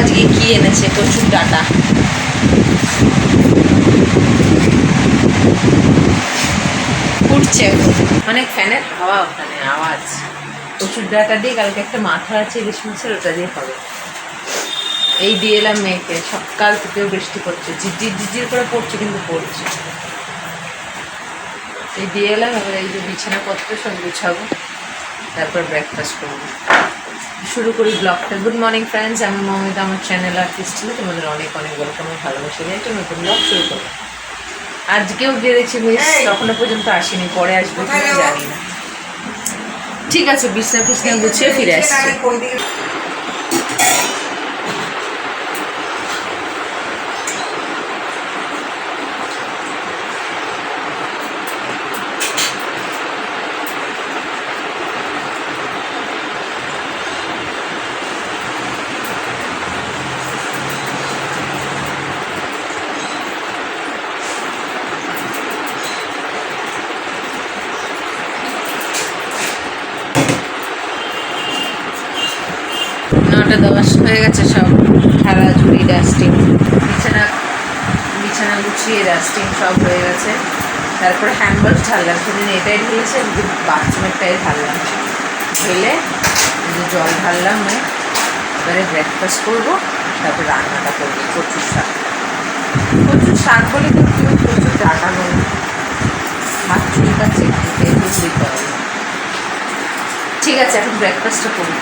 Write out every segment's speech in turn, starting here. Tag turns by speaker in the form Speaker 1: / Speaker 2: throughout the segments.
Speaker 1: আজকে কি এনেছে? প্রচুর ডাটা। উঠছে অনেক ফ্যানের হাওয়া ওখানে, আওয়াজ। প্রচুর ডাটা দিয়ে কালকে একটা মাথা আছে ইলিশ মাছের ওটা দিয়ে হবে। এই দিয়ে এলাম মেয়েকে। সকাল থেকেও বৃষ্টি পড়ছে। ঝিরঝির ঝিরঝির করে পড়ছে, কিন্তু পড়ছে। এই দিয়ে এলাম, এবার এই যে বিছানাপত্র সব গুছাবো। তারপর ব্রেকফাস্ট করব। শুরু করি ব্লগটা গুড মর্নিং ফ্রেন্ডস আমি মমিতা আমার চ্যানেল আর্টিস্ট ছিল তোমাদের অনেক অনেক ওয়েলকাম ভালোবাসা দিয়ে একটা নতুন ব্লগ শুরু করব আজকেও গিয়েছি মিস তখনও পর্যন্ত আসেনি পরে আসব জানি না ঠিক আছে বিছনা ফিছনা গুছিয়ে ফিরে আসছি নটা দশ হয়ে গেছে সব। খেলা, ঝুড়ি ডাস্টিং বিছানা বিছানা গুছিয়ে ডাস্টিং সব হয়ে গেছে। তারপরে হ্যান্ডওয়াশ ঢাললাম। সেদিন এটাই ঢেলেছে বাথরুমেরটাই ঢাললাম। ঢেলে জল ঢাললাম এবারে ব্রেকফাস্ট করব, তারপর রান্নাটা করব প্রচুর শাক। প্রচুর শাক বলে কিন্তু প্রচুর ডাটা বলে। হাত দিতে হবে ঠিক আছে, এখন ব্রেকফাস্টটা করি।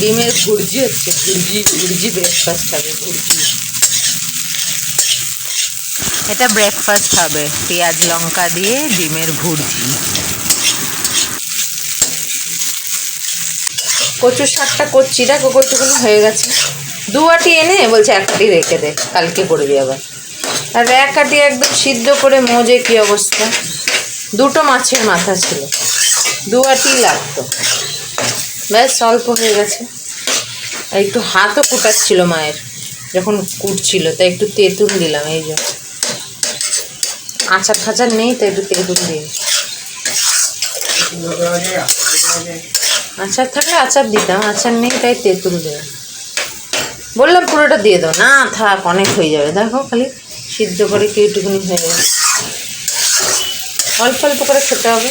Speaker 1: ডিমের ভুর্জি হচ্ছে ভুর্জি ভুর্জি ব্রেকফাস্ট হবে ভুর্জি। এটা ব্রেকফাস্ট হবে পেঁয়াজ লঙ্কা দিয়ে ডিমের ভুর্জি। কচু শাকটা করছি দেখো কচুগুলো হয়ে গেছে। দু আটি এনে বলছে এক আটি রেখে দে কালকে করবি আবার। আর এক আটি একদম সিদ্ধ করে মজে কি অবস্থা? দুটো মাছের মাথা ছিল দু আটি লাগতো। ব্যাস, অল্প হয়ে গেছে। আর একটু হাতও কুটাচ্ছিল মায়ের, যখন কুটছিল, তাই একটু তেঁতুল দিলাম, এই যে। আচার ফাচার নেই, তাই একটু তেঁতুল দিই। আচার থাকলে আচার দিতাম, আচার নেই, তাই তেঁতুল দিলাম। বললাম, পুরোটা দিয়ে দাও। না, থাক, অনেক হয়ে যাবে। দেখো, খালি সিদ্ধ করে কি একটুকুনি হয়ে যাবে অল্প অল্প করে খেতে হবে।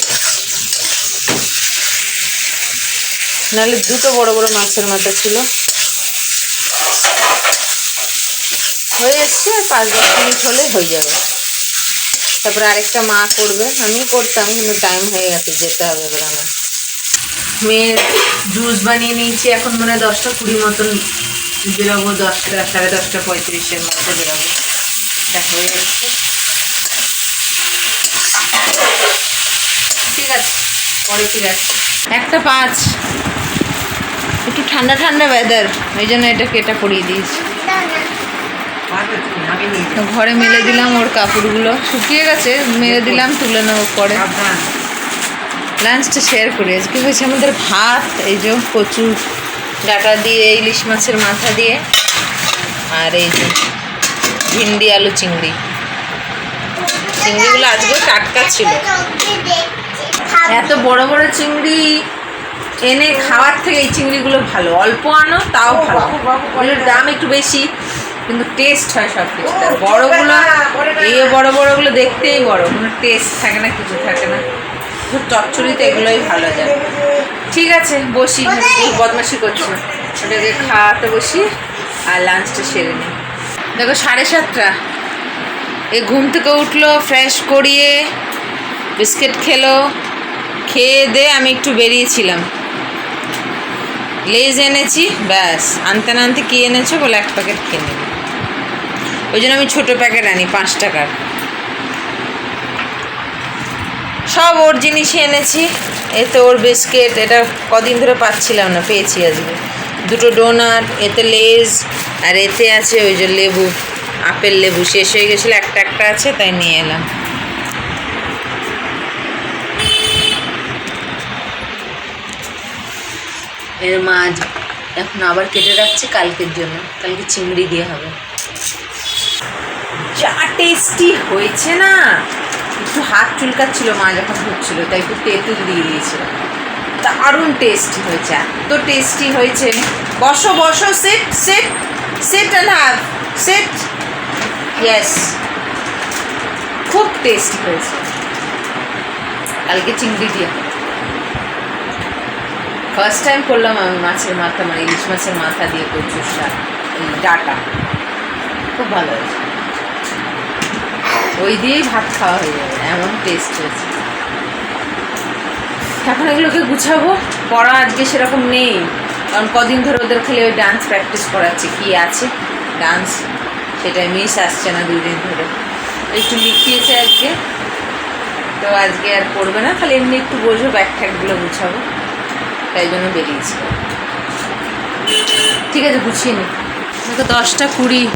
Speaker 1: নাহলে দুটো বড় বড় মাছের মাথা ছিল। হয়ে এসছে পাঁচ দশ মিনিট হলে হয়ে যাবে। তারপরে আরেকটা মা করবে। আমি করতাম, কিন্তু টাইম হয়ে গেছে, যেতে হবে এবার আমার। মেয়ের জুস বানিয়ে নিয়েছি, এখন মনে হয় দশটা কুড়ি মতন বেরোবো, দশটা, সাড়ে দশটা পঁয়ত্রিশের মধ্যে বেরোবো। হয়ে যাচ্ছে ঠিক আছে, পরে ফিরে আসছি। একটা পাঁচ। একটু ঠান্ডা ঠান্ডা ওয়েদার ওই জন্য এটা কেটা পরিয়ে দিয়েছি। ঘরে মেলে দিলাম ওর কাপড়গুলো। শুকিয়ে গেছে, মেলে দিলাম, তুলে নেব পরে। লাঞ্চটা শেয়ার করি। আজকে হয়েছে আমাদের ভাত, এই যে কচুর ডাটা দিয়ে, ইলিশ মাছের মাথা দিয়ে, আর এই যে ভিন্ডি, আলু, চিংড়ি। চিংড়িগুলো আজকেও টাটকা ছিল। এত বড় বড় চিংড়ি এনে খাওয়ার থেকে এই চিংড়িগুলো ভালো। অল্প আনো তাও ভালো। ওগুলোর দাম একটু বেশি কিন্তু টেস্ট হয় সব কিছু বড়গুলো এই বড় বড়গুলো দেখতেই বড়। কোনো টেস্ট থাকে না কিছু থাকে না। খুব চচ্চড়িতে এগুলোই ভালো যায়। ঠিক আছে বসি। বদমাসি করছি। ওটাকে খাওয়াতে বসি আর লাঞ্চটা সেরে নিই। দেখো সাড়ে সাতটা। এ ঘুম থেকে উঠল ফ্রেশ করিয়ে বিস্কিট খেলো। খেয়ে দে আমি একটু বেরিয়েছিলাম। লেজ এনেছি, ব্যাস। আনতে না আনতে কী এনেছো বলে এক প্যাকেট কিনে ওই জন্য আমি ছোটো প্যাকেট আনি, পাঁচ টাকার। সব ওর জিনিসই এনেছি। এতে ওর বিস্কিট এটা কদিন ধরে পাচ্ছিলাম না, পেয়েছি আজকে। দুটো ডোনাট এতে লেজ, আর এতে আছে ওই যে লেবু, আপেল লেবু। শেষ হয়ে গেছিল, একটা একটা আছে, তাই নিয়ে এলাম। এর মাছ এখন আবার কেটে রাখছে কালকের জন্য। কালকে চিংড়ি দিয়ে হবে। যা টেস্টি হয়েছে না! একটু হাত চুলকাচ্ছিল, মা যখন ধরছিল তাই একটু তেঁতুল দিয়ে দিয়েছিল। দারুণ টেস্টি হয়েছে, এত টেস্টি হয়েছে। বসো বসো sit sit set and have set yes খুব টেস্টি হয়েছে। কালকে চিংড়ি দিয়ে ফার্স্ট টাইম করলাম আমি মাছের মাথা মানে ইলিশ মাছের মাথা দিয়ে কচুর শাক ডাটা। খুব ভালো হয়েছে। ওই দিয়েই ভাত খাওয়া হয়ে যাবে এমন টেস্ট হয়েছে। এখন এগুলোকে গুছাবো, পড়া আজকে সেরকম নেই। কারণ কদিন ধরে ওদের খালি ওই ডান্স প্র্যাকটিস করাচ্ছে, কি আছে ডান্স সেটাই মিস আসছে না দুই দিন ধরে। একটু লিখিয়েছে আজকে, তো আজকে আর পড়বে না, খালি এমনি একটু বসবো ব্যাগ ট্যাগগুলো গুছাবো। তাই জন্য বেরিয়েছি। ঠিক আছে, গুছিয়ে নি। দেখো দশটা কুড়ি।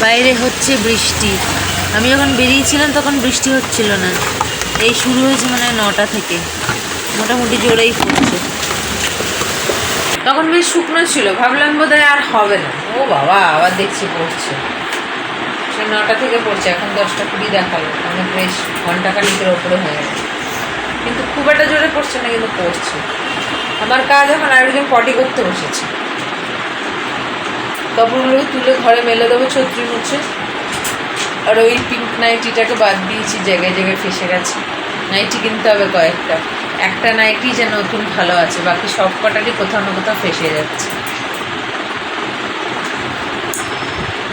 Speaker 2: বাইরে হচ্ছে বৃষ্টি। আমি যখন বেরিয়েছিলাম তখন বৃষ্টি হচ্ছিল না। এই শুরু হয়েছে মানে নটা থেকে। মোটামুটি জোরেই পড়ছে।
Speaker 1: তখন বেশ শুকনো ছিল। ভাবলাম বোধহয় আর হবে না। ও বাবা, আবার দেখছি পড়ছে। নটা থেকে পড়ছে, এখন দশটা কুড়ি দেখাল। মানে বেশ ঘণ্টা খানিকের ওপরে হয়ে গেছে কিন্তু খুব একটা জোরে পড়ছে না, কিন্তু পড়ছে। আমার কাজ এখন আরেকজন পটি করতে বসেছে। কাপড়গুলো তুলে ঘরে মেলে দেবো, ছত্রি মুছে। আর ওই পিঙ্ক নাইটিটাকে বাদ দিয়েছি জায়গায় জায়গায় ফেসে গেছে। নাইটি কিনতে হবে কয়েকটা। একটা নাইটি যে নতুন ভালো আছে, বাকি সব কটারই কোথাও না কোথাও ফেসে যাচ্ছে।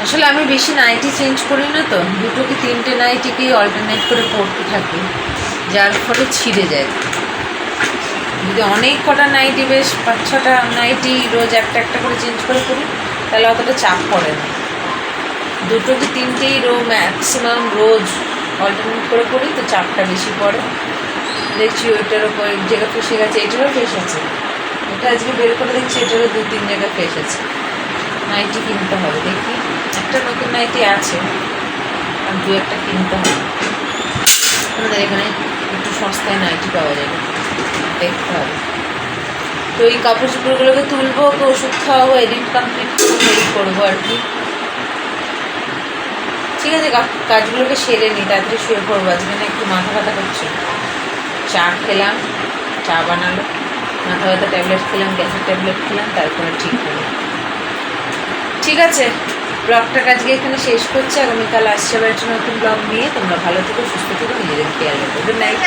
Speaker 1: আসলে আমি বেশি নাইটি চেঞ্জ করি না তো। দুটো কি তিনটে নাইটিকেই অল্টারনেট করে পরতে থাকি। যার ফলে ছিঁড়ে যায়। যদি অনেক কটা নাইটি বেশ পাঁচ ছটা নাইটি রোজ একটা একটা করে চেঞ্জ করে করি তাহলে অতটা চাপ পড়ে না। দুটো কি তিনটেই রো ম্যাক্সিমাম রোজ অল্টারনেট করে করি তো চাপটা বেশি পড়ে। দেখছি ওইটারও কয়েক জায়গা ফেসে গেছে, এটারও ফেস আছে। এটা আজকে বের করে দেখছি এটারও দু তিন জায়গা ফেস আছে। নাইটি কিনতে হবে, দেখি। একটা নতুন নাইটি আছে, আর দু একটা কিনতে হবে। আমাদের এখানে একটু সস্তায় নাইটি পাওয়া যাবে দেখতে হবে। তো এই কাপড় চোপড়গুলোকে তুলবো, ওকে ওষুধ খাওয়াবো এডিট কমপ্লিট করব করব আর কি। ঠিক আছে কাজগুলোকে সেরে নিই তাড়াতাড়ি শুয়ে পড়ব। আজকে না একটু মাথা ব্যথা করছে। চা খেলাম, চা বানালো। মাথা ব্যথা ট্যাবলেট খেলাম, গ্যাসের ট্যাবলেট খেলাম, তারপরে ঠিক হলো। ঠিক আছে? ব্লগটা আজকে এখানে শেষ করছি। আগামীকাল আসছে আবার একটা নতুন ব্লগ নিয়ে। তোমরা ভালো থেকো, সুস্থ থেকো, নিজেদের খেয়াল রাখো। Good night